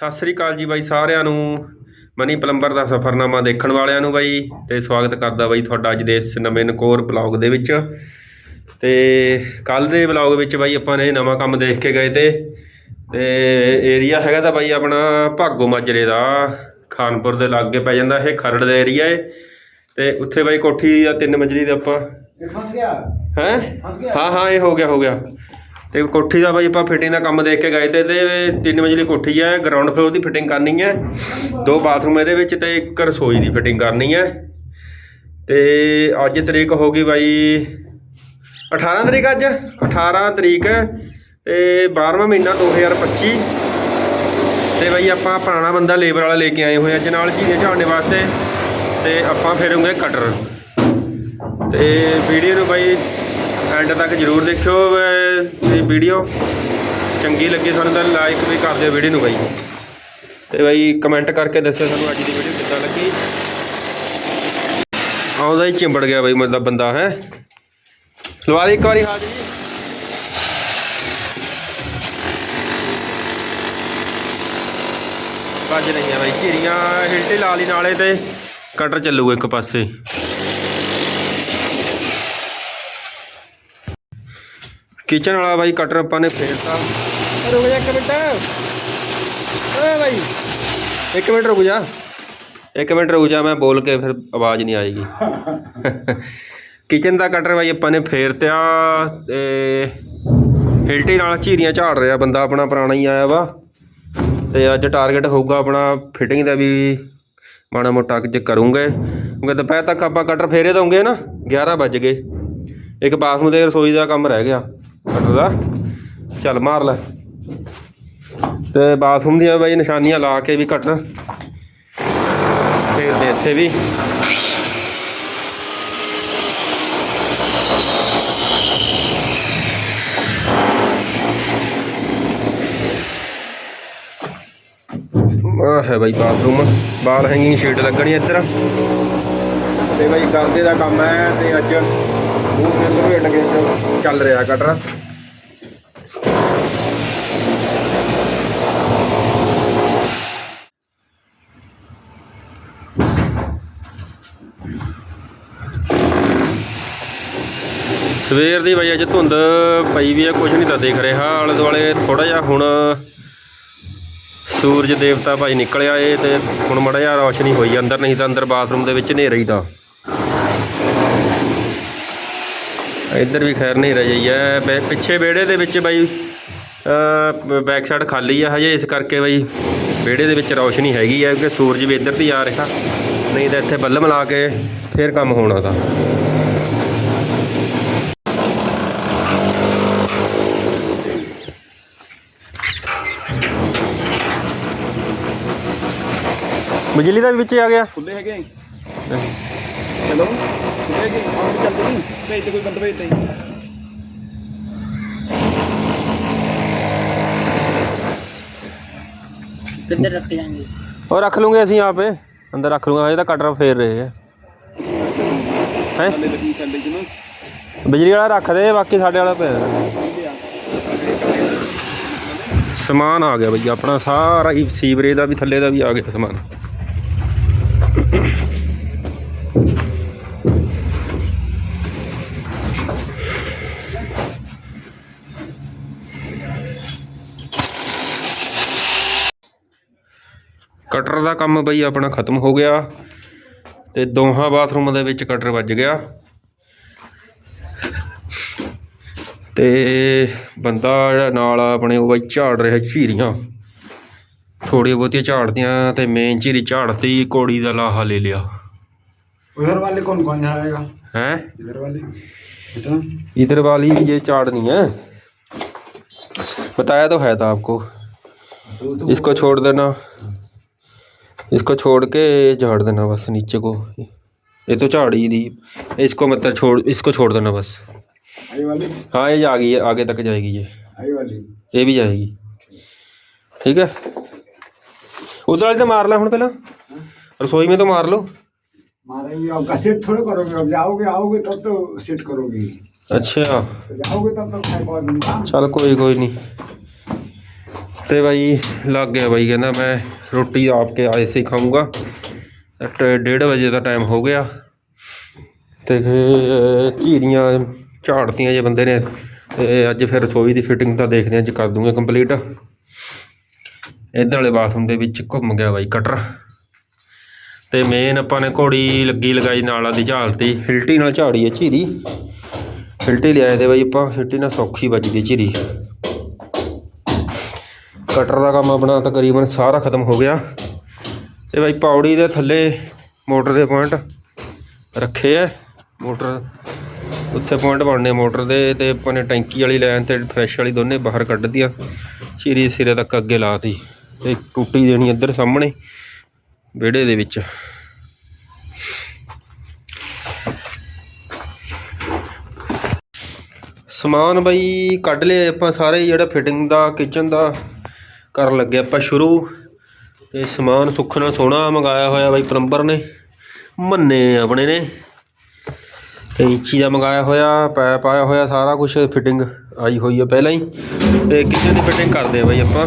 ਸਤਿ ਸ੍ਰੀ ਅਕਾਲ ਜੀ ਬਾਈ ਸਾਰਿਆਂ ਨੂੰ। ਮਨੀ ਪਲੰਬਰ ਦਾ ਸਫ਼ਰਨਾਮਾ ਦੇਖਣ ਵਾਲਿਆਂ ਨੂੰ ਬਾਈ ਤੇ ਸਵਾਗਤ ਕਰਦਾ ਬਾਈ ਤੁਹਾਡਾ ਅੱਜ ਦੇ ਇਸ ਨਵੇਂ ਨਕੋਰ ਬਲੌਗ ਦੇ ਵਿੱਚ। ਤੇ ਕੱਲ ਦੇ ਬਲੌਗ ਵਿੱਚ ਬਾਈ ਆਪਾਂ ਨੇ ਨਵਾਂ ਕੰਮ ਦੇਖ ਕੇ ਗਏ ਤੇ ਤੇ ਏਰੀਆ ਹੈਗਾ ਤਾਂ ਬਾਈ ਆਪਣਾ ਭਾਗੋ ਮਾਜਰੇ ਦਾ। ਖਾਨਪੁਰ ਦੇ ਲਾਗੇ ਪੈ ਜਾਂਦਾ ਇਹ ਖਰੜ ਦਾ ਏਰੀਆ ਏ। ਤੇ ਉੱਥੇ ਬਾਈ ਕੋਠੀ ਆ ਤਿੰਨ ਮੰਜ਼ਲੀ ਦੇ ਆਪਾਂ। ਗਿਆ। ਹੈਂ? ਫਸ ਗਿਆ। ਹਾਂ ਹਾਂ ਇਹ ਹੋ ਗਿਆ ਹੋ ਗਿਆ। ਤੇ ਕੋਠੀ ਦਾ ਬਾਈ ਆਪਾਂ ਫਿਟਿੰਗ ਦਾ ਕੰਮ ਦੇਖ ਕੇ ਗਏ ਤੇ ਤੇ ਤਿੰਨ ਮੰਜ਼ਲੀ ਕੋਠੀ ਹੈ ਗਰਾਊਂਡ ਫਲੋਰ ਦੀ ਫਿਟਿੰਗ ਕਰਨੀ ਹੈ ਦੋ ਬਾਥਰੂਮ ਇਹਦੇ ਵਿੱਚ ਤੇ ਇੱਕ ਰਸੋਈ ਦੀ ਫਿਟਿੰਗ ਕਰਨੀ ਹੈ ਤੇ ਅੱਜ ਤਰੀਕ ਹੋ ਗਈ ਬਾਈ 18 ਤਰੀਕ ਅੱਜ 18 ਤਰੀਕ ਹੈ ਤੇ 12ਵਾਂ ਮਹੀਨਾ 2025 ਤੇ ਬਾਈ ਆਪਾਂ ਪੁਰਾਣਾ ਬੰਦਾ ਲੇਬਰ ਵਾਲਾ ਲੈ ਕੇ ਆਏ ਹੋਏ ਅੱਜ ਨਾਲ ਝੀਨੇ ਝਾੜਨੇ ਵਾਸਤੇ ਤੇ ਆਪਾਂ ਫੇਰੂਗੇ ਕਟਰ ਤੇ ਵੀਡੀਓ ਨੂੰ ਬਾਈ ਐਂਡ ਤੱਕ ਜਰੂਰ ਦੇਖਿਓ ਇਹ ਵੀਡੀਓ ਚੰਗੀ ਲੱਗੀ ਤੁਹਾਨੂੰ ਤਾਂ ਲਾਈਕ ਵੀ ਕਰ ਦਿਓ ਵੀਡੀਓ ਨੂੰ ਬਾਈ। ਤੇ ਬਾਈ ਕਮੈਂਟ ਕਰਕੇ ਦੱਸਿਓ ਸਾਨੂੰ ਅੱਜ ਦੀ ਵੀਡੀਓ ਕਿੱਦਾਂ ਲੱਗੀ। ਆਉਂਦਾ ਹੀ ਚਿੰਬੜ ਗਿਆ ਬਾਈ ਮਤਲਬ ਬੰਦਾ, ਹੈ। ਲਵਾ ਦੇ ਇੱਕ ਵਾਰੀ ਹਾਜ਼ਰੀ। ਭੱਜ ਰਹੀਆਂ ਬਾਈ, ਝੀਰੀਆਂ, ਹਿਲਟੇ ਲਾ ਲਈ ਨਾਲੇ ਤੇ ਕਟਰ ਚੱਲੂਗਾ ਇੱਕ ਪਾਸੇ। ਕਿਚਨ ਵਾਲਾ ਬਾਈ ਕਟਰ ਆਪਾਂ ਨੇ ਫੇਰਤਾ। ਰੁਕ ਜਾ ਇੱਕ ਮਿੰਟ। ਓਏ ਬਾਈ। ਇੱਕ ਮਿੰਟ ਰੁਕ ਜਾ। ਇੱਕ ਮਿੰਟ ਰੁਕ ਜਾ ਮੈਂ ਬੋਲ ਕੇ ਫਿਰ ਆਵਾਜ਼ ਨਹੀਂ ਆਏਗੀ। ਕਿਚਨ ਦਾ ਕਟਰ ਬਾਈ ਆਪਾਂ ਨੇ ਫੇਰਤਿਆ ਤੇ ਹਿਲਟੀ ਨਾਲ ਝੀਰੀਆਂ ਝਾੜ ਰਿਹਾ ਬੰਦਾ ਆਪਣਾ ਪੁਰਾਣਾ ਹੀ ਆਇਆ ਵਾ। ਤੇ ਅੱਜ ਟਾਰਗੇਟ ਹੋਊਗਾ ਆਪਣਾ ਫਿਟਿੰਗ ਦਾ ਵੀ ਮਾੜਾ ਮੋਟਾ ਕੁਝ ਕਰੂੰਗੇ। ਕਿਉਂਕਿ ਦੁਪਹਿਰ ਤੱਕ ਆਪਾਂ ਕਟਰ ਫੇਰੇ ਦਵਾਂਗੇ ਨਾ 11 ਵੱਜ ਗਏ। ਇੱਕ ਬਾਥਰੂਮ ਦੇ ਰਸੋਈ ਦਾ ਕੰਮ ਰਹਿ ਗਿਆ। ਕਟਰ ਦਾ। ਚੱਲ ਮਾਰ ਲੈ। ਤੇ ਬਾਥਰੂਮ ਦੀਆਂ ਬਾਈ ਨਿਸ਼ਾਨੀਆਂ ਲਾ ਕੇ ਵੀ ਕਟਰ ਫੇਰਦੇ ਇੱਥੇ ਵੀ। ਆਹ ਹੈ ਬਾਈ ਬਾਥਰੂਮ। ਬਾਲ ਹੈਂਗਿੰਗ ਸ਼ੀਟ ਲੱਗਣੀ ਇੱਧਰ। ਤੇ ਬਈ ਗਲਦੇ ਦਾ ਕੰਮ ਹੈ ਤੇ ਅੱਜ ਮੂੰਹ ਤੇ ਲਪੇਟ ਕੇ ਚੱਲ ਰਿਹਾ ਕਟਰ। ਸਵੇਰ ਦੀ ਬਈ ਅੱਜ ਧੁੰਦ ਪਈ ਵੀ ਹੈ ਕੁਝ ਨਹੀਂ ਤਾਂ ਦਿਖ ਰਿਹਾ। ਆਲੇ ਦੁਆਲੇ ਥੋੜਾ ਜਿਹਾ ਹੁਣ ਸੂਰਜ ਦੇਵਤਾ ਭਾਈ ਨਿਕਲਿਆ ਏ ਤੇ ਹੁਣ ਮੜਾ ਜਿਹਾ ਰੌਸ਼ਨੀ ਹੋਈ ਅੰਦਰ ਨਹੀਂ ਤਾਂ ਅੰਦਰ ਬਾਥਰੂਮ ਦੇ ਵਿੱਚ ਹਨੇਰਾ ਹੀ ਤਾਂ। ਇੱਧਰ ਵੀ ਖੈਰ ਹਨੇਰਾ ਜਾਈ ਹੈ ਪਿੱਛੇ ਵਿਹੜੇ ਦੇ ਵਿੱਚ ਬਾਈ ਬੈਕ ਸਾਈਡ ਖਾਲੀ ਆ ਹਜੇ ਇਸ ਕਰਕੇ ਬਾਈ ਵਿਹੜੇ ਦੇ ਵਿੱਚ ਰੌਸ਼ਨੀ ਹੈਗੀ ਆ ਕਿਉਂਕਿ ਸੂਰਜ ਵੀ ਇੱਧਰ ਦੀ ਆ ਰਿਹਾ। ਨਹੀਂ ਤਾਂ ਇੱਥੇ ਬੱਲਮ ਲਾ ਕੇ ਫੇਰ ਕੰਮ ਹੋਣਾ ਤਾਂ। ਬਿਜਲੀ ਦਾ ਵੀ ਵਿੱਚ ਆ ਗਿਆ। ਖੁੱਲੇ ਹੈਗੇ ਕਿੱਧਰ ਰੱਖ ਜਾਾਂਗੇ ਅਸੀਂ ਆਪੇ। ਅੰਦਰ ਰੱਖ ਲੂਗਾ ਹਜੇ ਕਟਰ ਫੇਰ ਰਹੇ ਆ। ਹੈ? ਬਿਜਲੀ ਵਾਲਾ ਰੱਖ ਦੇ ਬਾਕੀ ਸਾਡੇ ਵਾਲਾ ਪੈ ਸਮਾਨ ਆ ਗਿਆ ਬਈ ਆਪਣਾ ਸਾਰਾ ਹੀ ਸੀਵਰੇਜ ਦਾ ਵੀ ਥੱਲੇ ਦਾ ਵੀ ਆ ਗਿਆ ਸਮਾਨ। ਕਟਰ ਦਾ ਕੰਮ ਬਈ ਆਪਣਾ ਖਤਮ ਹੋ ਗਿਆ ਤੇ ਦੋਹਾਂ ਬਾਥਰੂਮਾਂ ਦੇ ਵਿੱਚ ਕਟਰ ਵੱਜ ਗਿਆ ਤੇ ਬੰਦਾ ਜਿਹੜਾ ਨਾਲ ਆ ਆਪਣੇ ਉਹ ਬਾਈ ਝਾੜ ਰਿਹਾ ਝੀਰੀਆਂ ਥੋੜੀ ਬਹੁਤੀਆਂ ਝਾੜਦੀਆਂ ਤੇ ਮੇਨ ਝੀਰੀ ਝਾੜਤੀ ਕੋੜੀ ਦਾ ਲਾਹਾ ਲੈ ਲਿਆ उधर वाले कौन कौन इधर आएगा है इधर वाले बेटा इधर वाली भी ये चाड़नी है बताया तो है था आपको तो तो इसको छोड़ देना इसको छोड़ के झाड़ देना बस नीचे को ये तो झाड़ ही दी इसको मतलब छोड़ इसको छोड़ देना बस आई वाली हाँ ये आ गई है आगे तक जाएगी ये आई वाली ਇਹ ਵੀ ਜਾਏਗੀ ਠੀਕ ਹੈ ਉਧਰ ਵਾਲੀ ਤਾਂ ਮਾਰ ਲੈ ਹੁਣ ਪਹਿਲਾਂ ਰਸੋਈ में तो मार लो मारेंगे आपका सेट थोड़े करोगे अब जाओगे आओगे तब तो सेट करोगे अच्छा तो जाओगे तब तो खाए बहुत दिन बाद ਚੱਲ ਕੋਈ ਕੋਈ ਨਹੀਂ ਤੇ ਬਾਈ ਲੱਗ ਗਿਆ ਬਾਈ ਕਹਿੰਦਾ ਮੈਂ ਰੋਟੀ ਆਪ ਕੇ ਆਏ ਸੀ ਖਾਊਂਗਾ। ਤੇ ਡੇਢ ਵਜੇ ਦਾ ਟਾਈਮ ਹੋ ਗਿਆ। ਤੇ ਫਿਰ ਝੀਰੀਆਂ ਝਾੜਤੀਆਂ ਜੇ ਬੰਦੇ ਨੇ। ਤੇ ਅੱਜ ਫਿਰ ਰਸੋਈ ਦੀ ਫਿਟਿੰਗ ਤਾਂ ਦੇਖਦੇ ਹਾਂ, ਅੱਜ ਕਰ ਦੂੰਗੇ ਕੰਪਲੀਟ ਇੱਧਰ ਵਾਲੇ ਬਾਥਰੂਮ ਦੇ ਵਿੱਚ ਘੁੰਮ ਗਿਆ ਬਾਈ ਕਟਰ ਤੇ ਮੇਨ ਆਪਾਂ ਨੇ ਘੋੜੀ ਲੱਗੀ ਲਗਾਈ ਨਾਲ ਦੀ ਝਾਲਤੀ ਹਿਲਟੀ ਨਾਲ ਝਾੜੀ ਹੈ ਝੀਰੀ ਹਿਲਟੀ ਲਿਆਏ ਤੇ ਬਾਈ ਆਪਾਂ ਹਿਲਟੀ ਨਾਲ ਸੌਖੀ ਵੱਜਦੀ ਝੀਰੀ ਕਟਰ ਦਾ ਕੰਮ ਆਪਣਾ ਤਕਰੀਬਨ ਸਾਰਾ ਖਤਮ ਹੋ ਗਿਆ। ਤੇ ਬਾਈ ਪੌੜੀ ਦੇ ਥੱਲੇ ਮੋਟਰ ਦੇ ਪੁਆਇੰਟ ਰੱਖੇ ਐ। ਮੋਟਰ ਉੱਥੇ ਪੁਆਇੰਟ ਬਣਨੇ ਮੋਟਰ ਦੇ ਤੇ ਆਪਾਂ ਨੇ ਟੈਂਕੀ ਵਾਲੀ ਲਾਈਨ ਤੇ ਫਰੈਸ਼ ਵਾਲੀ ਦੋਨੇ ਬਾਹਰ ਕੱਢਦੀਆਂ ਚੀਰੀ ਸਿਰੇ ਤੱਕ ਅੱਗੇ ਲਾਤੀ ਤੇ ਟੂਟੀ ਦੇਣੀ ਇੱਧਰ ਸਾਹਮਣੇ ਵਿਹੜੇ ਦੇ ਵਿੱਚ। ਸਮਾਨ ਬਈ ਕੱਢ ਲਿਆ ਆਪਾਂ ਸਾਰੇ ਜਿਹੜਾ ਫਿਟਿੰਗ ਦਾ ਕਿਚਨ ਦਾ। ਕਰਨ ਲੱਗੇ ਆਪਾਂ ਸ਼ੁਰੂ। ਤੇ ਸਮਾਨ ਸੁੱਖਣਾ ਸੋਹਣਾ ਮੰਗਾਇਆ ਹੋਇਆ ਬਾਈ ਪਲੰਬਰ ਨੇ, ਮੰਨੇ ਆਪਣੇ ਨੇ। ਕੈਂਚੀ ਦਾ ਮੰਗਾਇਆ ਹੋਇਆ, ਪੈਪ ਆਇਆ ਹੋਇਆ, ਸਾਰਾ ਕੁਝ ਫਿਟਿੰਗ ਆਈ ਹੋਈ ਹੈ ਪਹਿਲਾਂ ਹੀ। ਤੇ ਕਿਚਨ ਦੀ ਫਿਟਿੰਗ ਕਰਦੇ ਆ ਬਾਈ ਆਪਾਂ?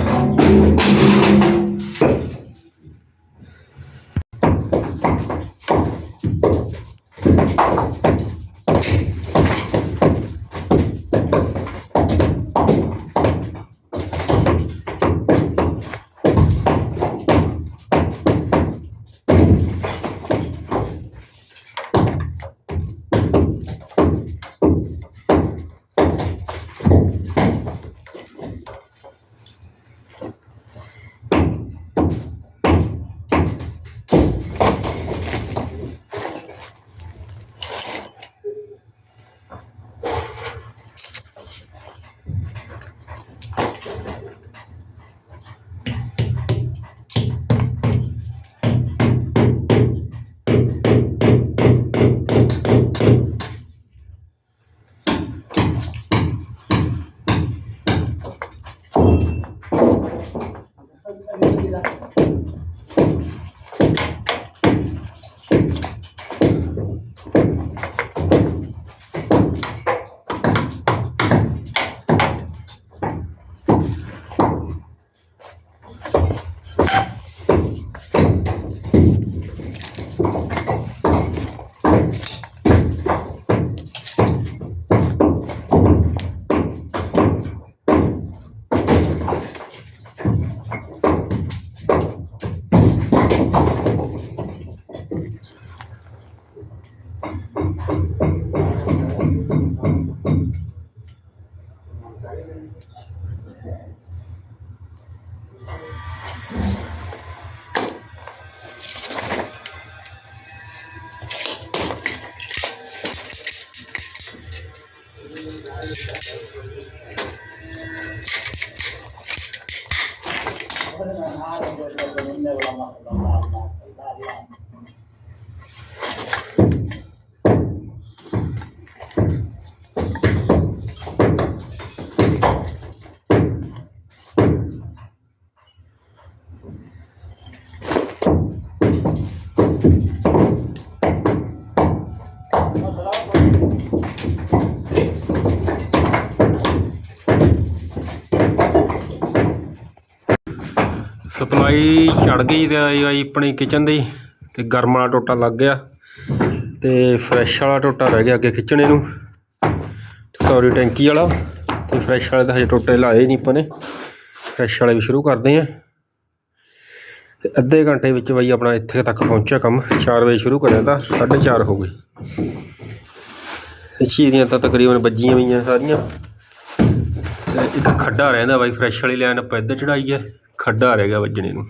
وسلم ਸਪਲਾਈ ਚੜ ਗਈ ਤੇ ਆਈ ਆਈ ਆਪਣੀ ਕਿਚਨ ਦੀ ਤੇ ਗਰਮ ਵਾਲਾ ਟੋਟਾ ਲੱਗ ਗਿਆ ਤੇ ਫਰੈਸ਼ ਵਾਲਾ ਟੋਟਾ ਰਹਿ ਗਿਆ ਅੱਗੇ ਖਿੱਚਣੇ ਨੂੰ। ਸੌਰੀ ਟੈਂਕੀ ਵਾਲਾ, ਤੇ ਫਰੈਸ਼ ਵਾਲੇ ਤਾਂ ਹਜੇ ਟੋਟੇ ਲਾਏ ਨਹੀਂ ਆਪਾਂ ਨੇ। ਫਰੈਸ਼ ਵਾਲੇ ਵੀ ਸ਼ੁਰੂ ਕਰਦੇ ਆਂ। ਤੇ ਅੱਧੇ ਘੰਟੇ ਵਿੱਚ ਬਈ ਆਪਣਾ ਇੱਥੇ ਤੱਕ ਪਹੁੰਚਿਆ ਕੰਮ 4 ਵਜੇ ਸ਼ੁਰੂ ਕਰਿਆ ਤਾਂ 4:30 ਹੋ ਗਏ। ਤੇ ਤਾਂ ਤਕਰੀਬਨ ਵੱਜੀਆਂ ਹੋਈਆਂ ਸਾਰੀਆਂ। ਤੇ ਇੱਕ ਖੱਡਾ ਰਹਿੰਦਾ ਬਾਈ ਫਰੈਸ਼ ਵਾਲੀ ਲਾਈਨ ਆਪਾਂ ਇੱਧਰ ਚੜਾਈ ਹੈ। ਖੱਡਾ ਰਹਿ ਗਿਆ ਵੱਜਣੇ ਨੂੰ।